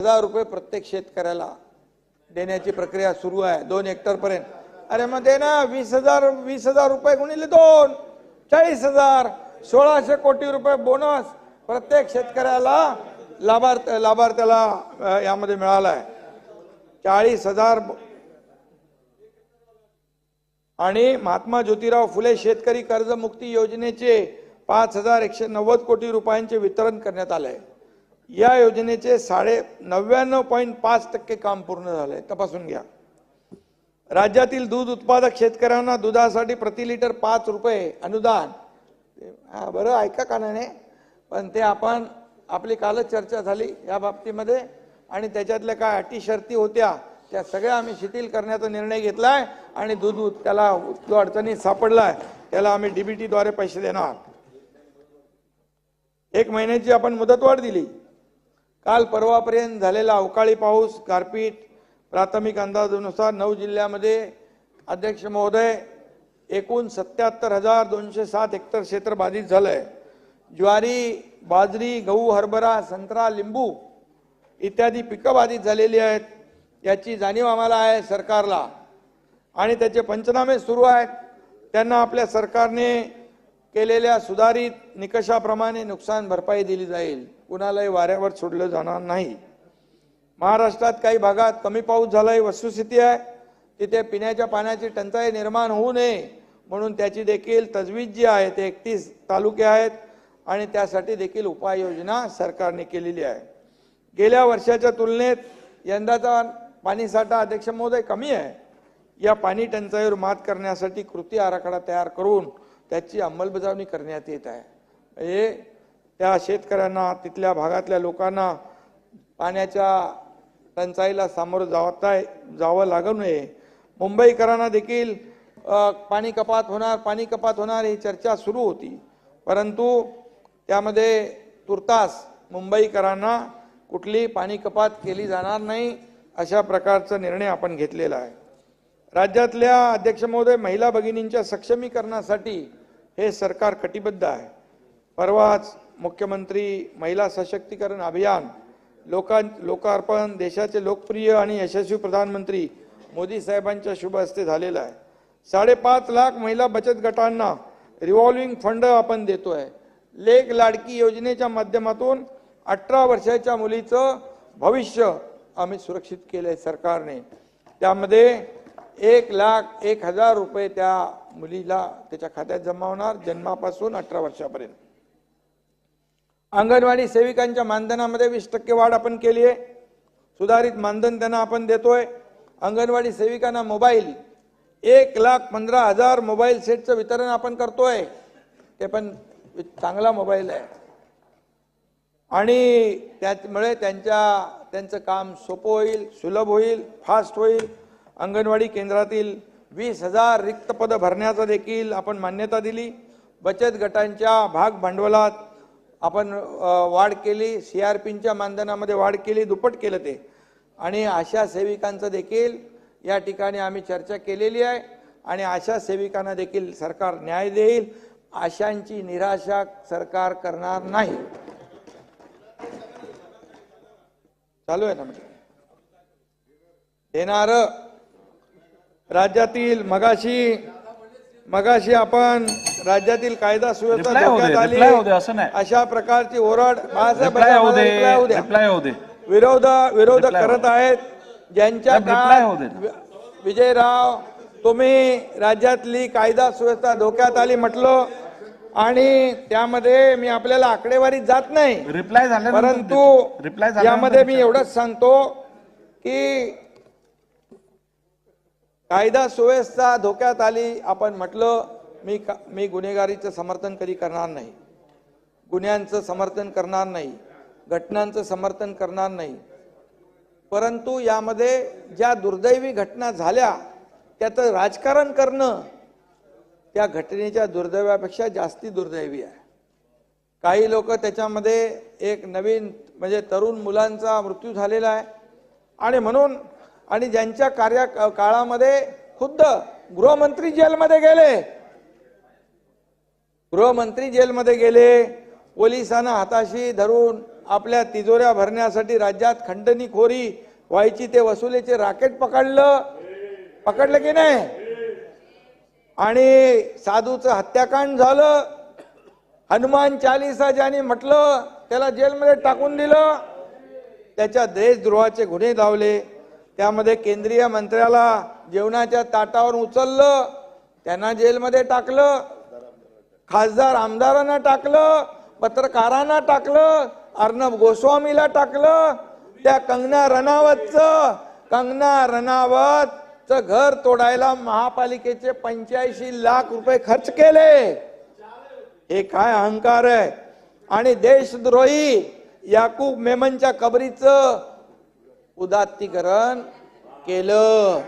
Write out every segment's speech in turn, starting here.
हजार रुपये प्रत्येक शेतकऱ्याला देण्याची प्रक्रिया सुरू आहे. दोन हेक्टर पर्यंत. अरे मग दे ना वीस हजार वीस हजार रुपये गुणिले दोन. चाळीस हजार सोळाशे कोटी रुपये बोनस प्रत्येक शेतकऱ्याला लाभार्थ लाभार्थ्याला यामध्ये मिळाला आहे चाळीस हजार आणि महात्मा ज्योतिराव फुले शेतकरी कर्जमुक्ती योजनेचे पाच हजार एकशे नव्वद कोटी रुपयांचे वितरण करण्यात आले आहे या योजनेचे साडे नव्याण्णव पॉईंट पाच टक्के काम पूर्ण झाले तपासून घ्या. राज्यातील दूध उत्पादक शेतकऱ्यांना दुधासाठी प्रति लिटर पाच रुपये अनुदान. बरं ऐका कानाने. पण ते आपण आपली कालच चर्चा झाली या बाबतीमध्ये. आणि त्याच्यातल्या काय अटी शर्ती होत्या त्या सगळ्या आम्ही शिथिल करण्याचा निर्णय घेतला आहे आणि दूध त्याला जो अडचणीत सापडला आहे त्याला आम्ही डीबीटीद्वारे पैसे देणार. एक महिन्याची आपण मुदतवाढ दिली. काल परवापर्यंत झालेला अवकाळी पाऊस गारपीट प्राथमिक अंदाजानुसार नऊ जिल्ह्यामध्ये. अध्यक्ष महोदय एकूण सत्याहत्तर हजार दोनशे सात हेक्टर क्षेत्र बाधित झालंय. ज्वारी बाजरी गहू हरभरा संत्रा लिंबू इत्यादी पिकं बाधित झालेली आहेत. याची जाणीव आम्हाला आहे सरकारला. आणि त्याचे पंचनामे सुरू आहेत. त्यांना आपल्या सरकारने केलेल्या सुधारित निकषाप्रमाणे नुकसान भरपाई दिली जाईल. कुणालाही वाऱ्यावर सोडलं जाणार नाही. महाराष्ट्रात काही भागात कमी पाऊस झाला ही वस्तुस्थिती आहे. तिथे पिण्याच्या पाण्याची टंचाई निर्माण होऊ नये म्हणून त्याची देखील तजवीज जी आहे ते एकतीस तालुके आहेत आणि त्यासाठी देखील उपाययोजना सरकारने केलेली आहे. गेल्या वर्षाच्या तुलनेत यंदाचा पाणीसाठा अध्यक्ष महोदय कमी आहे. या पाणी टंचाईवर मात करण्यासाठी कृती आराखडा तयार करून त्याची अंमलबजावणी करण्यात येत आहे. हे त्या शेतकऱ्यांना तिथल्या भागातल्या लोकांना पाण्याच्या टंचाईला सामोरं जावता जावं लागू नये. मुंबईकरांना देखील पाणी कपात होणार पाणी कपात होणार ही चर्चा सुरू होती. परंतु त्यामध्ये तुर्तास मुंबईकरांना कुठली पाणी कपात केली जाणार नाही अशा प्रकारचा निर्णय आपण घेतलेला आहे. राज्यातल्या अध्यक्ष महोदय महिला भगिनींच्या सक्षमीकरणासाठी हे सरकार कटिबद्ध आहे. परवाच मुख्यमंत्री महिला सशक्तीकरण अभियान लोकां लोकार्पण देशाचे लोकप्रिय आणि यशस्वी प्रधानमंत्री मोदी साहेबांच्या शुभ हस्ते झालेलं आहे. साडेपाच लाख महिला बचत गटांना रिव्हॉल्विंग फंड आपण देतो आहे लेख लाडकी योजनेच्या माध्यमातून अठरा वर्षाच्या मुलीचं भविष्य आम्ही सुरक्षित केलं आहे सरकारने. त्यामध्ये एक लाख एक हजार रुपये त्या मुलीला त्याच्या खात्यात जमा होणार जन्मापासून अठरा वर्षापर्यंत. अंगणवाडी सेविकांच्या मानधनामध्ये वीस टक्के वाढ आपण केली आहे. सुधारित मानधन त्यांना आपण देतोय. अंगणवाडी सेविकांना मोबाईल एक लाख पंधरा हजार मोबाईल सेटचं वितरण आपण करतोय. ते पण चांगला मोबाईल आहे. आणि त्यामुळे त्यांच्या त्यांचं काम सोपं होईल सुलभ होईल फास्ट होईल. अंगणवाडी केंद्रातील वीस हजार रिक्त पदं भरण्याचा देखील आपण मान्यता दिली. बचत गटांच्या भाग भांडवलात आपण वाढ केली सी आर पीच्या मानधनामध्ये वाढ केली दुप्पट केलं ते. आणि आशा सेविकांचं देखील या ठिकाणी आम्ही चर्चा केलेली आहे आणि आशा सेविकांना देखील सरकार न्याय देईल. आशांची निराशा सरकार करणार नाही. चालू आहे ना म्हणजे? देणार राज्यातील मगाशी मगाशी आपण राज्यातील कायदा सुव्यवस्था धोक्यात आली असं नाही. अशा प्रकारची ओरड बाळासाहेब विरोध विरोधक Reply करत आहेत ज्यांच्या विजयराव तुम्ही राज्यातली कायदा सुव्यवस्था धोक्यात आली म्हटलं आणि त्यामध्ये मी आपल्याला आकडेवारीत जात नाही रिप्लाय झाल्यानंतर परंतु. रिप्लाय यामध्ये मी. एवढंच सांगतो की कायदा सुव्यवस्था धोक्यात आली आपण म्हटलं मी का- मी गुन्हेगारीचं समर्थन कधी करणार नाही. गुन्ह्यांचं समर्थन करणार नाही. घटनांचं समर्थन करणार नाही. परंतु यामध्ये ज्या दुर्दैवी घटना झाल्या त्याचं राजकारण करणं त्या घटनेच्या दुर्दैवापेक्षा जास्ती दुर्दैवी आहे. काही लोक त्याच्यामध्ये एक नवीन म्हणजे तरुण मुलांचा मृत्यू झालेला आहे. आणि म्हणून आणि ज्यांच्या कार्य काळामध्ये खुद्द गृहमंत्री जेलमध्ये गेले गृहमंत्री जेलमध्ये गेले पोलिसांना हाताशी धरून आपल्या तिजोऱ्या भरण्यासाठी राज्यात खंडणीखोरी व्हायची ते वसुलीचे राकेट पकडलं. पकडलं की नाही? आणि साधूचं हत्याकांड झालं. हनुमान चालिसा ज्याने म्हटलं त्याला जेलमध्ये टाकून दिलं. त्याच्या देशद्रोहाचे गुन्हे धावले. त्यामध्ये केंद्रीय मंत्र्याला जेवणाच्या ताटावर उचललं. त्यांना जेलमध्ये टाकलं. खासदार आमदारांना टाकलं पत्रकारांना टाकलं अर्णब गोस्वामीला टाकलं त्या कंगना रणावतचं कंगना रणावतचं घर तोडायला महापालिकेचे पंच्याऐंशी लाख रुपये खर्च केले. हे काय अहंकार आहे? आणि देशद्रोही याकूब मेमनच्या कबरीचं उदात्तीकरण केलं.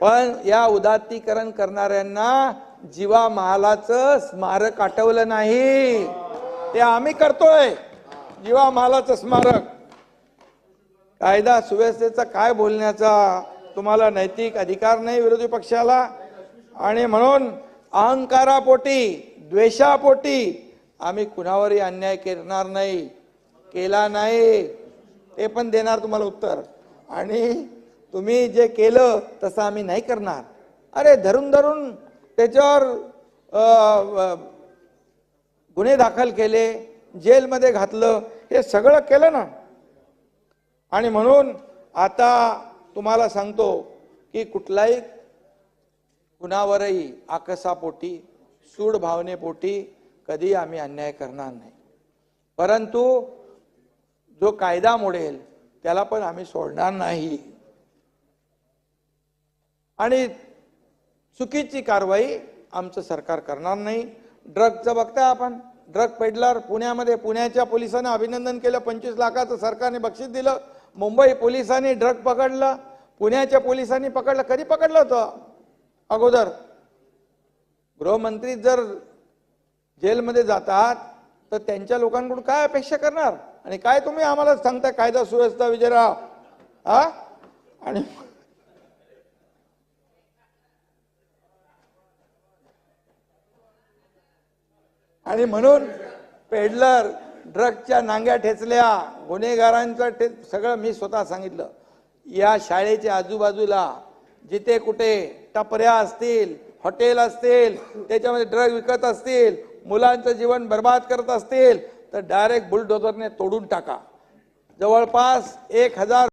पण या उदात्तीकरण करणाऱ्यांना जीवा महालाचं स्मारक आठवलं नाही. ते आम्ही करतोय. जीवा महालाचं स्मारक. कायदा सुव्यवस्थेचा काय बोलण्याचा? तुम्हाला नैतिक अधिकार नाही विरोधी पक्षाला. आणि म्हणून अहंकारापोटी द्वेषापोटी आम्ही कुणावरही अन्याय करणार नाही. केला नाही. ते पण देणार तुम्हाला उत्तर. आणि तुम्ही जे केलं तसं आम्ही नाही करणार. अरे धरून धरून त्याच्यावर गुन्हे दाखल केले जेलमध्ये घातलं हे सगळं केलं ना. आणि म्हणून आता तुम्हाला सांगतो की कुठलाही कुणावरही आकसापोटी सूड भावनेपोटी कधी आम्ही अन्याय करणार नाही. परंतु जो कायदा मोडेल त्याला पण आम्ही सोडणार नाही. आणि चुकीची कारवाई आमचं सरकार करणार नाही. ड्रगचं बघताय आपण. ड्रग पेडलर पुण्यामध्ये पुण्याच्या पोलिसांनी अभिनंदन केलं. पंचवीस लाखाचं सरकारने बक्षीस दिलं. मुंबई पोलिसांनी ड्रग पकडलं. पुण्याच्या पोलिसांनी पकडलं. कधी पकडलं होतं? अगोदर. गृहमंत्री जर जेलमध्ये जातात तर त्यांच्या लोकांकडून काय अपेक्षा करणार? आणि काय तुम्ही आम्हाला सांगता कायदा सुव्यवस्था विजयराव. हा? आणि आणि म्हणून पेडलर ड्रगच्या नांग्या ठेचल्या गुन्हेगारांचं ठे सगळं मी स्वतः सांगितलं. या शाळेच्या आजूबाजूला जिथे कुठे टपऱ्या असतील हॉटेल असतील त्याच्यामध्ये ड्रग विकत असतील मुलांचं जीवन बर्बाद करत असतील तर डायरेक्ट बुलडोजरने तोडून टाका. जवळपास एक हजार